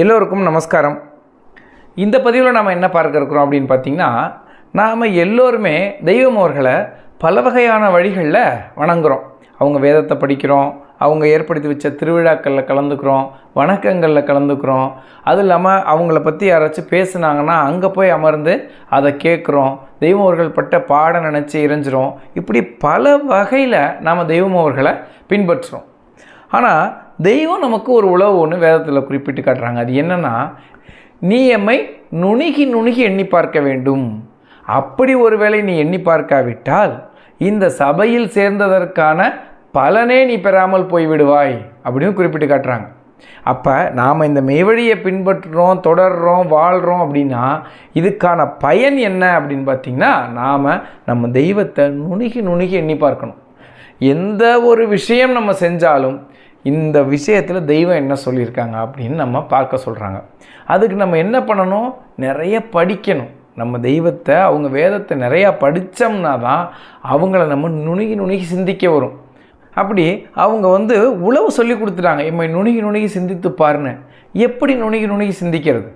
எல்லோருக்கும் நமஸ்காரம். இந்த பதிவில் நாம் என்ன பார்க்க இருக்கிறோம் அப்படின்னு பார்த்தீங்கன்னா நாம் எல்லோருமே தெய்வம் அவர்களை பல வகையான வழிகளில் வணங்குகிறோம் அவங்க வேதத்தை படிக்கிறோம் அவங்க ஏற்படுத்தி வச்ச திருவிழாக்களில் கலந்துக்கிறோம் வணக்கங்களில் கலந்துக்கிறோம். அது இல்லாமல் அவங்கள பற்றி யாராச்சும் பேசுனாங்கன்னா அங்கே போய் அமர்ந்து அதை கேட்குறோம். தெய்வம் அவர்கள் பட்ட பாடம் நினச்சி இறைஞ்சிரும். இப்படி பல வகையில் நாம் தெய்வம் அவர்களை பின்பற்றுறோம். ஆனால் தெய்வம் நமக்கு ஒரு உழவு ஒன்று வேதத்தில் குறிப்பிட்டு காட்டுறாங்க. அது என்னென்னா நீ எம்மை நுணுகி நுணுகி எண்ணி பார்க்க வேண்டும். அப்படி ஒருவேளை நீ எண்ணி பார்க்காவிட்டால் இந்த சபையில் சேர்ந்ததற்கான பலனே நீ பெறாமல் போய்விடுவாய் அப்படின்னு குறிப்பிட்டு காட்டுறாங்க. அப்போ நாம் இந்த மெய்வழியை பின்பற்றுறோம் தொடர்றோம் வாழ்கிறோம் அப்படின்னா இதுக்கான பயன் என்ன அப்படின்னு பார்த்திங்கன்னா நாம் நம்ம தெய்வத்தை நுணுகி நுணுகி எண்ணி பார்க்கணும். எந்த ஒரு விஷயம் நம்ம செஞ்சாலும் இந்த விஷயத்தில் தெய்வம் என்ன சொல்லியிருக்காங்க அப்படின்னு நம்ம பார்க்க சொல்கிறாங்க அதுக்கு நம்ம என்ன பண்ணணும்? நிறைய படிக்கணும். நம்ம தெய்வத்தை அவங்க வேதத்தை நிறையா படித்தோம்னா தான் அவங்கள நம்ம நுணுகி நுணுகி சிந்திக்க வரும். அப்படி அவங்க வந்து உழவு சொல்லி கொடுத்துட்டாங்க. இம்மை நுணுகி நுணுகி சிந்தித்து பாருன்னு. எப்படி நுணுகி நுணுகி சிந்திக்கிறது?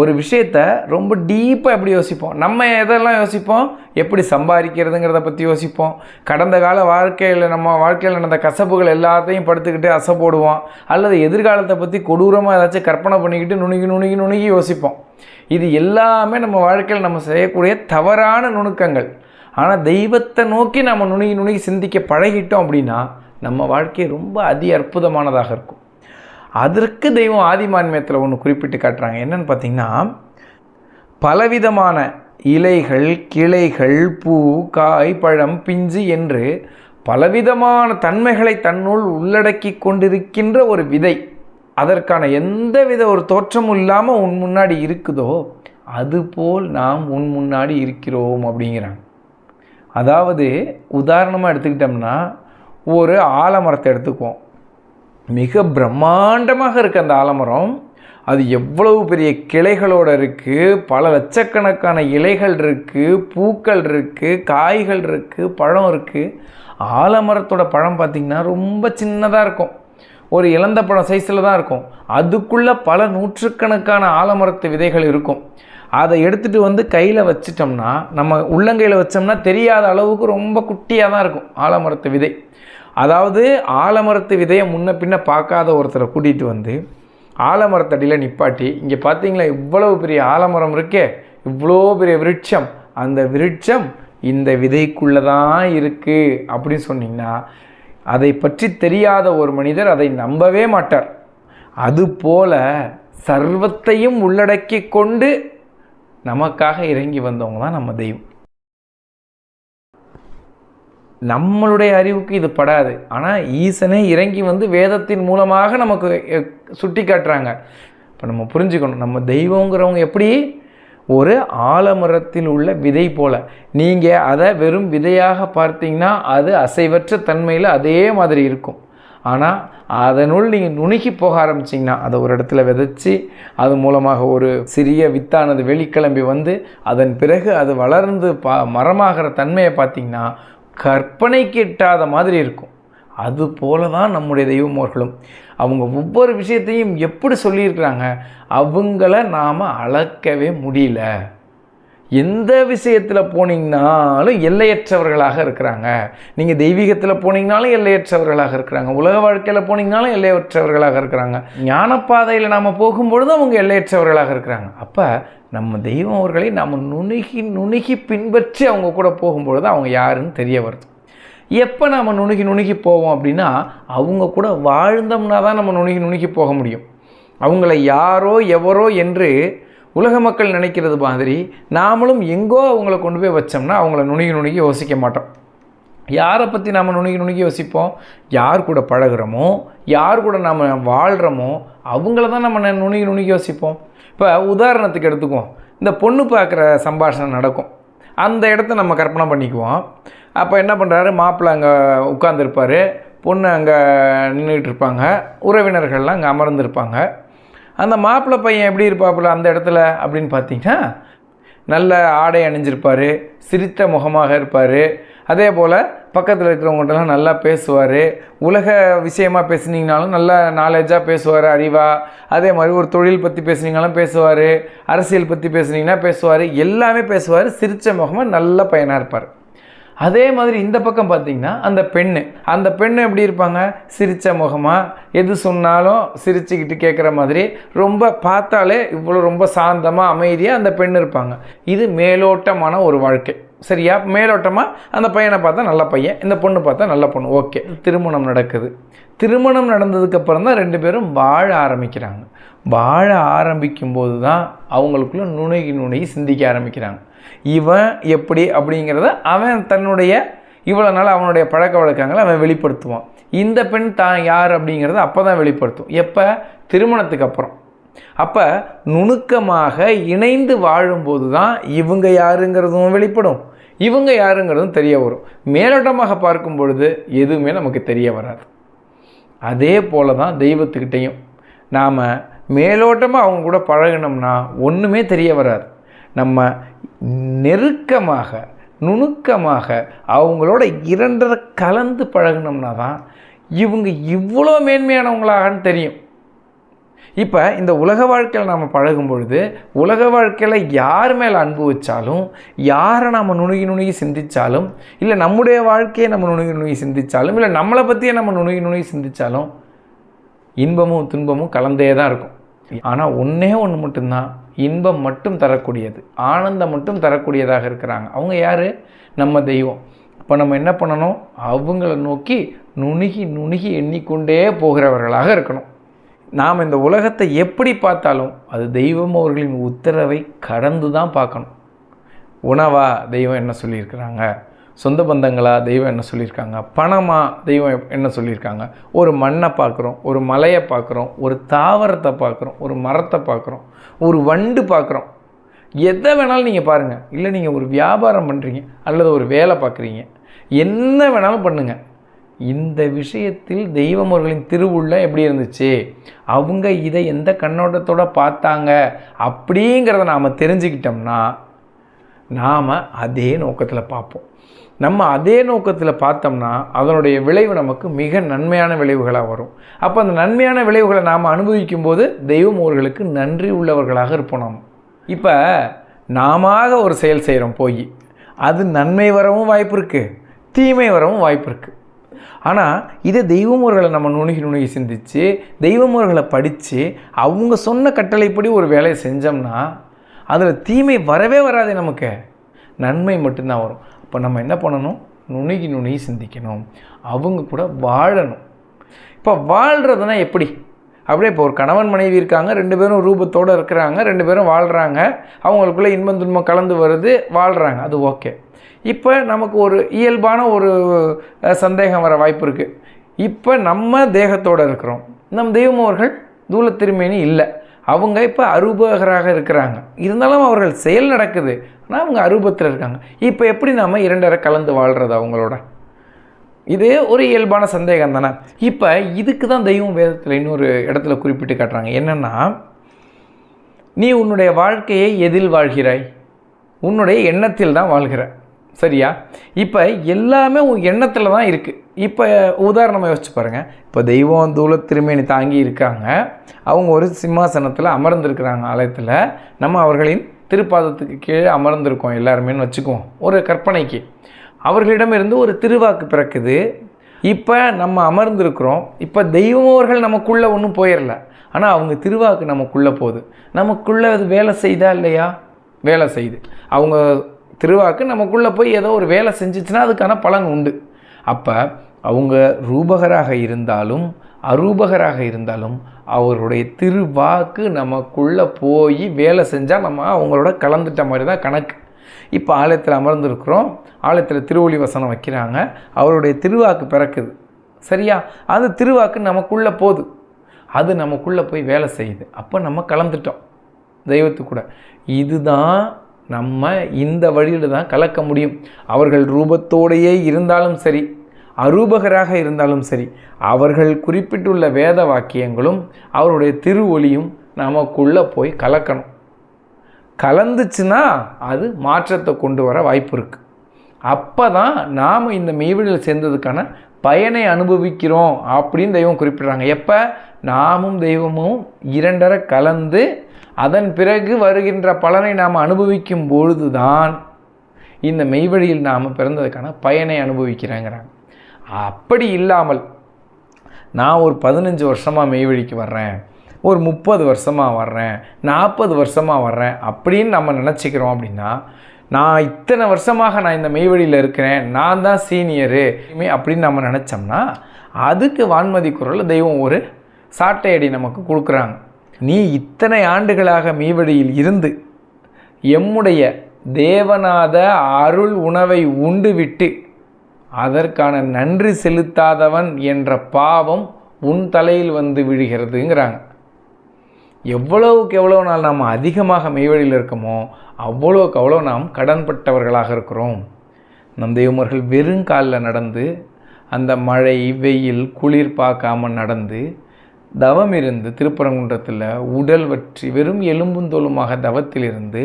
ஒரு விஷயத்த ரொம்ப டீப்பாக எப்படி யோசிப்போம்? நம்ம எதெல்லாம் யோசிப்போம்? எப்படி சம்பாதிக்கிறதுங்கிறத பற்றி யோசிப்போம். கடந்த கால வாழ்க்கையில் நம்ம வாழ்க்கையில் நடந்த கசப்புகள் எல்லாத்தையும் படுத்துக்கிட்டு அசை போடுவோம் அல்லது எதிர்காலத்தை பற்றி கொடூரமாக ஏதாச்சும் கற்பனை பண்ணிக்கிட்டு நுணுகி நுணுகி நுணுகி யோசிப்போம். இது எல்லாமே நம்ம வாழ்க்கையில் நம்ம செய்யக்கூடிய தவறான நுணுக்கங்கள். ஆனால் தெய்வத்தை நோக்கி நம்ம நுணுகி நுணுகி சிந்திக்க பழகிட்டோம் அப்படின்னா நம்ம வாழ்க்கை ரொம்ப அதி அற்புதமானதாக இருக்கும். அதற்கு தெய்வம் ஆதிமான்மியத்தில் ஒன்று குறிப்பிட்டு காட்டுறாங்க. என்னன்னு பார்த்தீங்கன்னா பலவிதமான இலைகள் கிளைகள் பூ காய் பழம் பிஞ்சு என்று பலவிதமான தன்மைகளை தன்னுள் உள்ளடக்கி கொண்டிருக்கின்ற ஒரு விதை. அதற்கான எந்த வித ஒரு தோற்றமும் இல்லாமல் உன் முன்னாடி இருக்குதோ அதுபோல் நாம் உன் முன்னாடி இருக்கிறோம் அப்படிங்கிறாங்க. அதாவது உதாரணமாக எடுத்துக்கிட்டோம்னா ஒரு ஆலமரத்தை எடுத்துக்குவோம். மிக பிரம்மாண்டமாக இருக்குது அந்த ஆலமரம். அது எவ்வளவு பெரிய கிளைகளோடு இருக்குது பல லட்சக்கணக்கான இலைகள் இருக்குது பூக்கள் இருக்குது காய்கள் இருக்குது பழம் இருக்குது ஆலமரத்தோட பழம் பார்த்திங்கன்னா ரொம்ப சின்னதாக இருக்கும். ஒரு இழந்த பழம் சைஸில் தான் இருக்கும். அதுக்குள்ளே பல நூற்றுக்கணக்கான ஆலமரத்து விதைகள் இருக்கும். அதை எடுத்துகிட்டு வந்து கையில் வச்சிட்டோம்னா நம்ம உள்ளங்கையில் வச்சோம்னா தெரியாத அளவுக்கு ரொம்ப குட்டியாக தான் இருக்கும் ஆலமரத்து விதை. அதாவது ஆலமரத்து விதையை முன்ன பின்ன பார்க்காத ஒருத்தரை கூட்டிகிட்டு வந்து ஆலமரத்தடியில் நிப்பாட்டி இங்கே பார்த்தீங்களா இவ்வளவு பெரிய ஆலமரம் இருக்கே இவ்வளோ பெரிய விருட்சம் அந்த விருட்சம் இந்த விதைக்குள்ளே தான் இருக்குது அப்படின்னு சொன்னிங்கன்னா அதை பற்றி தெரியாத ஒரு மனிதர் அதை நம்பவே மாட்டார். அதுபோல சர்வத்தையும் உள்ளடக்கி கொண்டு நமக்காக இறங்கி வந்தவங்க தான் நம்ம தெய்வம். நம்மளுடைய அறிவுக்கு இது படாது. ஆனால் ஈசனே இறங்கி வந்து வேதத்தின் மூலமாக நமக்கு சுட்டி காட்டுறாங்க இப்போ நம்ம புரிஞ்சுக்கணும். நம்ம தெய்வங்கிறவங்க எப்படி? ஒரு ஆலமரத்தில் உள்ள விதை போல். நீங்கள் அதை வெறும் விதையாக பார்த்தீங்கன்னா அது அசைவற்ற தன்மையில் அதே மாதிரி இருக்கும். ஆனால் அதனுள் நீங்கள் நுணுகி போக ஆரம்பிச்சிங்கன்னா அதை ஒரு இடத்துல விதைச்சி அது மூலமாக ஒரு சிறிய வித்தானது வெளிக்கிளம்பி வந்து அதன் பிறகு அது வளர்ந்து பா மரமாகிற தன்மையை பார்த்திங்கன்னா கற்பனைக்கு எட்டாத மாதிரி இருக்கும். அது போல தான் நம்முடைய தெய்வமோர்களும் அவங்க ஒவ்வொரு விஷயத்தையும் எப்படி சொல்லியிருக்கிறாங்க அவங்கள நாம் அளக்கவே முடியல. எந்த விஷயத்தில் போனீங்கனாலும் எல்லையற்றவர்களாக இருக்கிறாங்க. நீங்கள் தெய்வீகத்தில் போனீங்கனாலும் எல்லையற்றவர்களாக இருக்கிறாங்க. உலக வாழ்க்கையில் போனீங்கனாலும் எல்லையற்றவர்களாக இருக்கிறாங்க. ஞானப்பாதையில் நாம் போகும்பொழுது அவங்க எல்லையற்றவர்களாக இருக்கிறாங்க. அப்போ நம்ம தெய்வம் அவர்களை நம்ம நுணுகி நுணுகி பின்பற்றி அவங்க கூட போகும்பொழுது அவங்க யாருன்னு தெரிய வருது. எப்போ நாம் நுணுகி நுணுகி போவோம் அப்படின்னா அவங்க கூட வாழ்ந்தோம்னா தான் நம்ம நுணுகி நுணுகி போக முடியும். அவங்கள யாரோ எவரோ என்று உலக மக்கள் நினைக்கிறது மாதிரி நாமளும் எங்கோ அவங்கள கொண்டு போய் வச்சோம்னா அவங்கள நுணுகி நுணுகி யோசிக்க மாட்டோம். யாரை பற்றி நாம் நுணுகி நுணுகி யோசிப்போம்? யார் கூட பழகிறோமோ? யார் கூட நாம் வாழ்கிறோமோ அவங்கள தான் நம்ம நுணுகி நுணுகி யோசிப்போம். இப்போ உதாரணத்துக்கு எடுத்துக்குவோம். இந்த பொண்ணு பார்க்குற சம்பாஷணம் நடக்கும். அந்த இடத்த நம்ம கற்பனை பண்ணிக்குவோம். அப்போ என்ன பண்ணுறாரு மாப்பிள்ளை அங்கே உட்காந்துருப்பார் பொண்ணு அங்கே நின்றுக்கிட்டு இருப்பாங்க. உறவினர்கள்லாம் அங்கே அமர்ந்திருப்பாங்க. அந்த மாப்பிள்ளை பையன் எப்படி இருப்பாப்புல அந்த இடத்துல அப்படின்னு பார்த்தீங்கன்னா நல்ல ஆடை அணிஞ்சிருப்பார் சிரித்த முகமாக இருப்பார். அதே போல் பக்கத்தில் இருக்கிறவங்கள்ட்டலாம் நல்லா பேசுவார். உலக விஷயமாக பேசுனீங்கனாலும் நல்லா நாலேஜாக பேசுவார் அறிவாக அதே மாதிரி ஒரு தொழில் பற்றி பேசுனீங்கனாலும் பேசுவார். அரசியல் பற்றி பேசுனீங்கன்னா பேசுவார். எல்லாமே பேசுவார். சிரித்த முகமாக நல்ல பையனாக இருப்பார். அதே மாதிரி இந்த பக்கம் பார்த்தீங்கன்னா அந்த பெண்ணு. அந்த பெண்ணு எப்படி இருப்பாங்க? சிரித்த முகமாக எது சொன்னாலும் சிரிச்சுக்கிட்டு கேட்குற மாதிரி. ரொம்ப பார்த்தாலே இவ்வளோ ரொம்ப சாந்தமாக அமைதியாக அந்த பெண் இருப்பாங்க. இது மேலோட்டமான ஒரு வாழ்க்கை. சரியா? மேலோட்டமாக அந்த பையனை பார்த்தா நல்ல பையன் இந்த பொண்ணு பார்த்தா நல்ல பொண்ணு. ஓகே. திருமணம் நடக்குது. திருமணம் நடந்ததுக்கப்புறம் தான் ரெண்டு பேரும் வாழ ஆரம்பிக்கிறாங்க. வாழ ஆரம்பிக்கும் போது தான் அவங்களுக்குள்ள நுணுகி நுணுகி சிந்திக்க ஆரம்பிக்கிறாங்க. இவன் எப்படி அப்படிங்கிறத அவன் தன்னுடைய இவ்வளோ நாள் அவனுடைய பழக்க வழக்கங்களை அவன் வெளிப்படுத்துவான். இந்த பெண் தான் யார் அப்படிங்கிறத அப்போ தான் வெளிப்படுத்தும். எப்போ? திருமணத்துக்கு அப்புறம். அப்போ நுணுக்கமாக இணைந்து வாழும்போது தான் இவங்க யாருங்கிறதும் வெளிப்படும். இவங்க யாருங்கிறதும் தெரிய வரும். மேலோட்டமாக பார்க்கும் பொழுது எதுவுமே நமக்கு தெரிய வராது. அதே போல தான் தெய்வத்துக்கிட்டேயும். நாம் மேலோட்டமாக அவங்க கூட பழகினோம்னா ஒன்றுமே தெரிய வராது. நம்ம நெருக்கமாக நுணுக்கமாக அவங்களோட இரண்டரை கலந்து பழகினோம்னா தான் இவங்க இவ்வளோ மேன்மையானவங்களாகன்னு தெரியும். இப்போ இந்த உலக வாழ்க்கையில் நாம் பழகும் பொழுது உலக வாழ்க்கையில் யார் மேலே அன்பு வச்சாலும் யாரை நம்ம நுணுகி நுணுகி சிந்தித்தாலும் இல்லை நம்முடைய வாழ்க்கையை நம்ம நுணுகி நுணுகி சிந்தித்தாலும் இல்லை நம்மளை பற்றியே நம்ம நுணுகி நுணுகி சிந்தித்தாலும் இன்பமும் துன்பமும் கலந்தே தான் இருக்கும். ஆனால் ஒன்றே ஒன்று மட்டும்தான். இன்பம் மட்டும் தரக்கூடியது ஆனந்தம் மட்டும் தரக்கூடியதாக இருக்கிறாங்க. அவங்க யார்? நம்ம தெய்வம். இப்போ நம்ம என்ன பண்ணணும்? அவங்கள நோக்கி நுணுகி நுணுகி எண்ணிக்கொண்டே போகிறவர்களாக இருக்கணும். நாம் இந்த உலகத்தை எப்படி பார்த்தாலும் அது தெய்வம் அவர்களின் உத்தரவை கடந்து தான் பார்க்கணும். உணவா? தெய்வம் என்ன சொல்லியிருக்கிறாங்க? சொந்த பந்தங்களா தெய்வம் என்ன சொல்லியிருக்காங்க? பணமாக தெய்வம் என்ன சொல்லியிருக்காங்க? ஒரு மண்ணை பார்க்குறோம் ஒரு மலையை பார்க்குறோம் ஒரு தாவரத்தை பார்க்குறோம் ஒரு மரத்தை பார்க்குறோம் ஒரு வண்டு பார்க்குறோம். எதை வேணாலும் நீங்கள் பாருங்கள் இல்லை நீங்கள் ஒரு வியாபாரம் பண்ணுறீங்க அல்லது ஒரு வேலை பார்க்குறீங்க என்ன வேணாலும் பண்ணுங்கள் இந்த விஷயத்தில் தெய்வம் அவர்களின் திருவுள்ள எப்படி இருந்துச்சு? அவங்க இதை எந்த கண்ணோட்டத்தோட பார்த்தாங்க? அப்படிங்கிறத நாம் தெரிஞ்சுக்கிட்டோம்னா நாம் அதே நோக்கத்தில் பார்ப்போம். நம்ம அதே நோக்கத்தில் பார்த்தோம்னா அதனுடைய விளைவு நமக்கு மிக நன்மையான விளைவுகளாக வரும். அப்போ அந்த நன்மையான விளைவுகளை நாம் அனுபவிக்கும் போது தெய்வம் அவர்களுக்கு நன்றி உள்ளவர்களாக இருப்போம் நாம். இப்போ நாம ஒரு செயல் செய்கிறோம் போய் அது நன்மை வரவும் வாய்ப்பு இருக்குது தீமை வரவும் வாய்ப்பு இருக்குது ஆனால் இதை தெய்வமுறைகளை நம்ம நுணுகி நுணுகி சிந்தித்து தெய்வமுறைகளை படித்து அவங்க சொன்ன கட்டளைப்படி ஒரு வேலையை செஞ்சோம்னா அதில் தீமை வரவே வராது நமக்கு. நன்மை மட்டும்தான் வரும். அப்போ நம்ம என்ன பண்ணணும்? நுணுகி நுணுகி சிந்திக்கணும். அவங்க கூட வாழணும். இப்போ வாழ்கிறதுனா எப்படி? அப்படியே இப்போ ஒரு கணவன் மனைவி இருக்காங்க ரெண்டு பேரும் ரூபத்தோடு இருக்கிறாங்க ரெண்டு பேரும் வாழ்கிறாங்க அவங்களுக்குள்ளே இன்பம் துன்பம் கலந்து வருது வாழ்கிறாங்க அது ஓகே. இப்போ நமக்கு ஒரு இயல்பான ஒரு சந்தேகம் வர வாய்ப்பு இருக்குது இப்போ நம்ம தேகத்தோடு இருக்கிறோம். நம் தெய்வம் அவர்கள் இல்லை. அவங்க இப்போ அரூபகராக இருக்கிறாங்க. இருந்தாலும் அவர்கள் செயல் நடக்குது. ஆனால் அவங்க அரூபத்தில் இருக்காங்க. இப்போ எப்படி நாம் இரண்டரை கலந்து வாழ்கிறது அவங்களோட? இது ஒரு இயல்பான சந்தேகம் தானே இப்போ இதுக்கு தான் தெய்வம் வேதத்தில் இன்னொரு இடத்துல குறிப்பிட்டு காட்டுறாங்க. என்னென்னா நீ உன்னுடைய வாழ்க்கையை எதில் வாழ்கிறாய்? உன்னுடைய எண்ணத்தில் தான் வாழ்கிற. சரியா? இப்போ எல்லாமே உன் எண்ணத்தில் தான் இருக்குது இப்போ உதாரணமாக யோசிச்சு பாருங்கள் இப்போ தெய்வம் தூள திருமேனி தாங்கி இருக்காங்க. அவங்க ஒரு சிம்மாசனத்தில் அமர்ந்திருக்கிறாங்க. ஆலயத்தில் நம்ம அவர்களின் திருப்பாதத்துக்கு கீழே அமர்ந்திருக்கோம் எல்லாருமேன்னு வச்சுக்குவோம். ஒரு கற்பனைக்கு. அவர்களிடமிருந்து ஒரு திருவாக்கு பிறக்குது. இப்போ நம்ம அமர்ந்திருக்கிறோம். இப்போ தெய்வம் அவர்கள் நமக்குள்ளே ஒன்றும் போயிடல ஆனால் அவங்க திருவாக்கு நமக்குள்ளே போகுது. நமக்குள்ளே அது வேலை செய்தா இல்லையா? வேலை செய்யுது அவங்க திருவாக்கு நமக்குள்ளே போய் ஏதோ ஒரு வேலை செஞ்சிச்சுன்னா அதுக்கான பலன் உண்டு. அப்போ அவங்க ரூபகராக இருந்தாலும் அரூபகராக இருந்தாலும் அவருடைய திருவாக்கு நமக்குள்ளே போய் வேலை செஞ்சால் நம்ம அவங்களோட கலந்துட்ட மாதிரி தான் கணக்கு. இப்போ ஆலயத்தில் அமர்ந்திருக்கிறோம். ஆலயத்தில் திருவொளி வசனம் வைக்கிறாங்க. அவருடைய திருவாக்கு பிறக்குது. சரியா? அது திருவாக்கு நமக்குள்ளே போகுது அது நமக்குள்ளே போய் வேலை செய்யுது. அப்போ நம்ம கலந்துட்டோம். தெய்வத்து கூட இதுதான் நம்ம இந்த வழியில் தான் கலக்க முடியும். அவர்கள் ரூபத்தோடையே இருந்தாலும் சரி அரூபகராக இருந்தாலும் சரி அவர்கள் குறிப்பிட்டுள்ள வேத வாக்கியங்களும் அவருடைய திருவொளியும் நமக்குள்ளே போய் கலக்கணும். கலந்துச்சுன்னா அது மாற்றத்தை கொண்டு வர வாய்ப்பு இருக்குது அப்போ தான் நாம் இந்த மெய்வெளியில் சேர்ந்ததுக்கான பயனை அனுபவிக்கிறோம் அப்படின்னு தெய்வம் குறிப்பிடுறாங்க. எப்போ? நாமும் தெய்வமும் இரண்டரை கலந்து அதன் பிறகு வருகின்ற பலனை நாம் அனுபவிக்கும் பொழுது தான் இந்த மெய்வழியில் நாம் பிறந்ததுக்கான பயனை அனுபவிக்கிறேங்கிறாங்க. அப்படி இல்லாமல் நான் ஒரு பதினஞ்சு வருஷமாக மெய்வழிக்கு வர்றேன் ஒரு முப்பது வருஷமாக வர்றேன் நாற்பது வருஷமாக வர்றேன் அப்படின்னு நம்ம நினச்சிக்கிறோம் அப்படின்னா நான் இத்தனை வருஷமாக நான் இந்த மெய்வழியில் இருக்கிறேன் நான் தான் சீனியரு அப்படின்னு நம்ம நினச்சோம்னா அதுக்கு வான்மதி குரலில் தெய்வம் ஒரு சாட்டையடி நமக்கு கொடுக்குறாங்க. நீ இத்தனை ஆண்டுகளாக மெய்வழியில் இருந்து எம்முடைய தேவநாத அருள் உணவை உண்டுவிட்டு அதற்கான நன்றி செலுத்தாதவன் என்ற பாவம் உன் தலையில் வந்து விழுகிறதுங்கிறாங்க. எவ்வளவுக்கு எவ்வளோ நாள் நாம் அதிகமாக மெய்வழியில் இருக்கமோ அவ்வளோக்கு அவ்வளோ நாம் கடன்பட்டவர்களாக இருக்கிறோம். நம் தெய்வமர்கள் வெறுங்காலில் நடந்து அந்த மழை வெயில் குளிர் பார்க்காம நடந்து தவம் இருந்து திருப்பரங்குன்றத்தில் உடல் வற்றி வெறும் எலும்பும் தோலுமாக தவத்திலிருந்து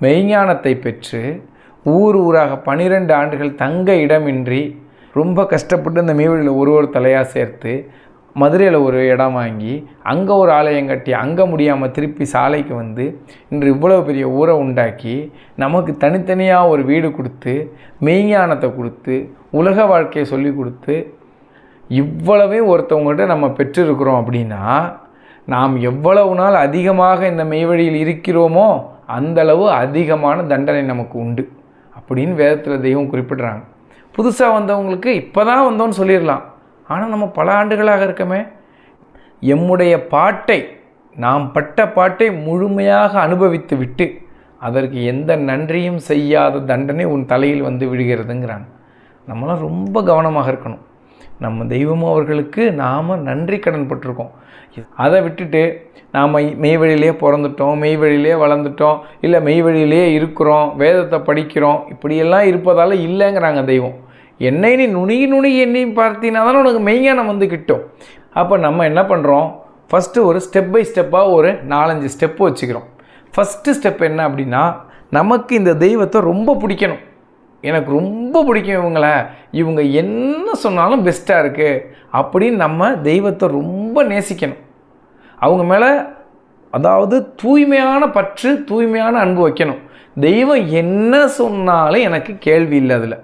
மெய்ஞானத்தை பெற்று ஊர் ஊராக பனிரெண்டு ஆண்டுகள் தங்க இடமின்றி ரொம்ப கஷ்டப்பட்டு இந்த மீவழியில் ஒரு ஒரு தலையாக சேர்த்து மதுரையில் ஒரு இடம் வாங்கி அங்கே ஒரு ஆலயம் கட்டி அங்கே முடியாமல் திருப்பி சாலைக்கு வந்து இன்று இவ்வளோ பெரிய ஊரை உண்டாக்கி நமக்கு தனித்தனியாக ஒரு வீடு கொடுத்து மெய்ஞானத்தை கொடுத்து உலக வாழ்க்கையை சொல்லி கொடுத்து இவ்வளவையும் ஒருத்தவங்கள்ட்ட நம்ம பெற்றிருக்கிறோம் அப்படின்னா நாம் எவ்வளவு நாள் அதிகமாக இந்த மெய்வழியில் இருக்கிறோமோ அந்தளவு அதிகமான தண்டனை நமக்கு உண்டு அப்படின்னு வேதத்தில் தெய்வம் குறிப்பிடுறாங்க. புதுசாக வந்தவங்களுக்கு இப்போ தான் வந்தோன்னு சொல்லிடலாம். ஆனால் நம்ம பல ஆண்டுகளாக இருக்கமே எம்முடைய பாட்டை நாம் பட்ட பாட்டை முழுமையாக அனுபவித்து விட்டு அதற்கு எந்த நன்றியும் செய்யாத தண்டனை உன் தலையில் வந்து விடுகிறதுங்கிறாங்க நம்மளாம் ரொம்ப கவனமாக இருக்கணும். நம்ம தெய்வமும் அவர்களுக்கு நாம் நன்றி கடன் பட்டிருக்கோம். அதை விட்டுட்டு நாம் மெய் வழியிலேயே பிறந்துட்டோம் மெய் வழியிலே வளர்ந்துட்டோம் இல்லை மெய் வழியிலேயே இருக்கிறோம் வேதத்தை படிக்கிறோம் இப்படியெல்லாம் இருப்பதால் இல்லைங்கிறாங்க தெய்வம். என்னை நீ நுணுகி நுணுகி என்னையும் பார்த்தீங்கன்னா தானே உனக்கு மெய்ஞானம் வந்து கிட்டும். அப்போ நம்ம என்ன பண்ணுறோம் ஃபஸ்ட்டு ஒரு ஸ்டெப் பை ஸ்டெப்பாக ஒரு நாலஞ்சு ஸ்டெப்பு வச்சுக்கிறோம். ஃபஸ்ட்டு ஸ்டெப் என்ன அப்படின்னா நமக்கு இந்த தெய்வத்தை ரொம்ப பிடிக்கணும். எனக்கு ரொம்ப பிடிக்கும் இவங்கள. இவங்க என்ன சொன்னாலும் பெஸ்ட்டாக இருக்குது அப்படின்னு நம்ம தெய்வத்தை ரொம்ப நேசிக்கணும். அவங்க மேலே அதாவது தூய்மையான பற்று தூய்மையான அன்பு வைக்கணும். தெய்வம் என்ன சொன்னாலும் எனக்கு கேள்வி இல்லை அதில்.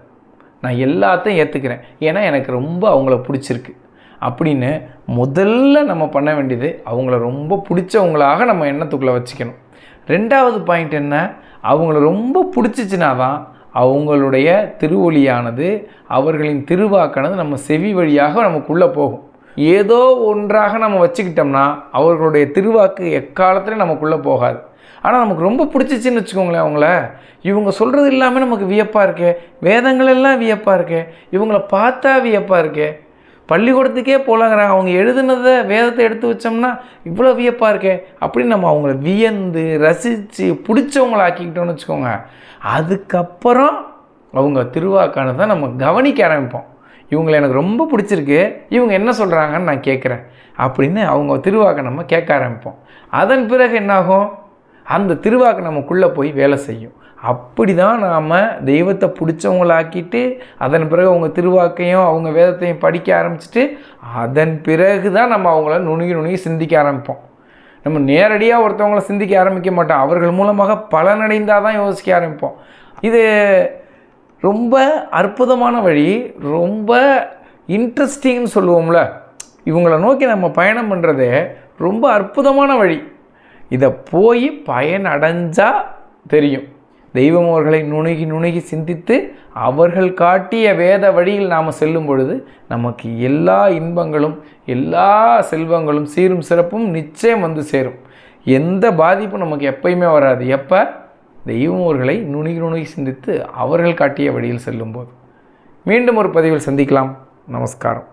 நான் எல்லாத்தையும் ஏற்றுக்கிறேன் ஏன்னா எனக்கு ரொம்ப அவங்கள பிடிச்சிருக்கு. அப்படின்னு முதல்ல நம்ம பண்ண வேண்டியது அவங்கள ரொம்ப பிடிச்சவங்களாக நம்ம எண்ணத்துக்குள்ளே வச்சுக்கணும். ரெண்டாவது பாயிண்ட் என்ன? அவங்கள ரொம்ப பிடிச்சிச்சின்னா தான் அவங்களுடைய திருவொலியானது அவர்களின் திருவாக்கானது நம்ம செவி வழியாக நமக்குள்ளே போகும். ஏதோ ஒன்றாக நம்ம வச்சுக்கிட்டோம்னா அவர்களுடைய திருவாக்கு எக்காலத்துலையும் நமக்குள்ளே போகாது. ஆனால் நமக்கு ரொம்ப பிடிச்சிச்சின்னு வச்சுக்கோங்களேன் அவங்கள. இவங்க சொல்கிறது இல்லாமல் நமக்கு வியப்பாக இருக்கே. வேதங்கள் எல்லாம் வியப்பாக இருக்கே. இவங்கள பார்த்தா வியப்பாக இருக்கே. பள்ளிக்கூடத்துக்கே போகலாங்கிறாங்க அவங்க எழுதுனதை வேதத்தை எடுத்து வச்சோம்னா இவ்வளோ வியப்பாக இருக்கே. அப்படின்னு நம்ம அவங்கள வியந்து ரசித்து பிடிச்சவங்கள ஆக்கிக்கிட்டோம்னு வச்சுக்கோங்க. அதுக்கப்புறம் அவங்க திருவாக்கானதை நம்ம கவனிக்க ஆரம்பிப்போம். இவங்களை எனக்கு ரொம்ப பிடிச்சிருக்கு இவங்க என்ன சொல்கிறாங்கன்னு நான் கேட்குறேன் அப்படின்னு அவங்க திருவாக்கை நம்ம கேட்க ஆரம்பிப்போம். அதன் பிறகு என்னாகும்? அந்த திருவாக்கு நமக்குள்ளே போய் வேலை செய்யும். அப்படி தான் நாம் தெய்வத்தை பிடிச்சவங்களாக்கிட்டு அதன் பிறகு அவங்க திருவாக்கையும் அவங்க வேதத்தையும் படிக்க ஆரம்பிச்சுட்டு அதன் பிறகு தான் நம்ம அவங்கள நுணுகி நுணுகி சிந்திக்க ஆரம்பிப்போம். நம்ம நேரடியாக ஒருத்தவங்கள சிந்திக்க ஆரம்பிக்க மாட்டோம். அவர்கள் மூலமாக பலனடைந்தால் தான் யோசிக்க ஆரம்பிப்போம். இது ரொம்ப அற்புதமான வழி ரொம்ப இன்ட்ரெஸ்டிங்னு சொல்லுவோம்ல. இவங்களை நோக்கி நம்ம பயணம் பண்ணுறது ரொம்ப அற்புதமான வழி. இதை போய் பயனடைஞ்சால் தெரியும். தெய்வம் அவர்களை நுணுகி நுணுகி சிந்தித்து அவர்கள் காட்டிய வேத வழியில் நாம் செல்லும் பொழுது நமக்கு எல்லா இன்பங்களும் எல்லா செல்வங்களும் சீரும் சிறப்பும் நிச்சயம் வந்து சேரும். எந்த பாதிப்பும் நமக்கு எப்பயுமே வராது. எப்போ? தெய்வம் அவர்களை நுணுகி நுணுகி சிந்தித்து அவர்கள் காட்டிய வழியில் செல்லும்போது மீண்டும் ஒரு பதிவில் சந்திக்கலாம். நமஸ்காரம்.